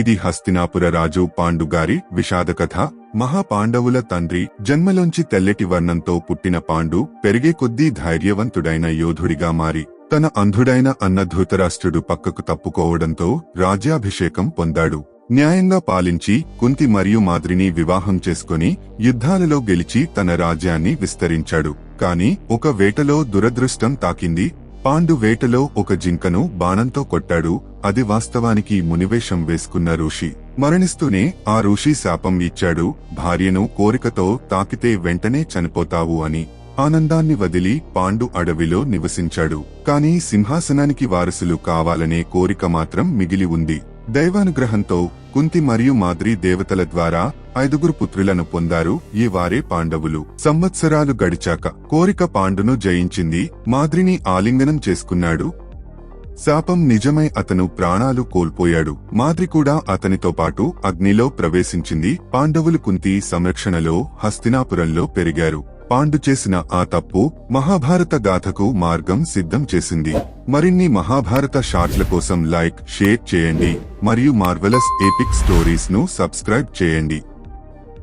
ఇది హస్తినాపుర రాజు పాండుగారి విషాద కథ మహాపాండవుల తండ్రి జన్మలోంచి తెల్లటి వర్ణంతో పుట్టిన పాండు పెరిగే కొద్దీ ధైర్యవంతుడైన యోధుడిగా మారి తన అంధుడైన అన్న ధృతరాష్ట్రుడు పక్కకు తప్పుకోవడంతో రాజ్యాభిషేకం పొందాడు. న్యాయంగా పాలించి కుంతి మరియు మాద్రిని వివాహం చేసుకుని యుద్ధాలలో గెలిచి తన రాజ్యాన్ని విస్తరించాడు. కాని ఒక వేటలో దురదృష్టం తాకింది. పాండు వేటలో ఒక జింకను బాణంతో కొట్టాడు. అది వాస్తవానికి మునివేషం వేసుకున్న ఋషి. మరణిస్తూనే ఆ ఋషి శాపం ఇచ్చాడు. భార్యను కోరికతో తాకితే వెంటనే చనిపోతావు అని. ఆనందాన్ని వదిలి పాండు అడవిలో నివసించాడు. కాని సింహాసనానికి వారసులు కావాలనే కోరిక మాత్రం మిగిలి ఉంది. దైవానుగ్రహంతో కుంతి మరియు మాద్రి దేవతల ద్వారా ఐదుగురు పుత్రులను పొందారు. ఈ వారే పాండవులు. సంవత్సరాలు గడిచాక కోరిక పాండును జయించింది. మాద్రిని ఆలింగనం చేసుకున్నాడు. శాపం నిజమై అతను ప్రాణాలు కోల్పోయాడు. మాద్రి కూడా అతనితో పాటు అగ్నిలో ప్రవేశించింది. పాండవులు కుంతి సంరక్షణలో హస్తినాపురంలో పెరిగారు. పాండు చేసిన ఆ తప్పు మహాభారత గాథకు మార్గం సిద్ధం చేసింది. మరిన్ని మహాభారత షార్ట్ల కోసం లైక్ షేర్ చేయండి. మరియు మార్వెలస్ ఎపిక్ స్టోరీస్ను సబ్స్క్రైబ్ చేయండి.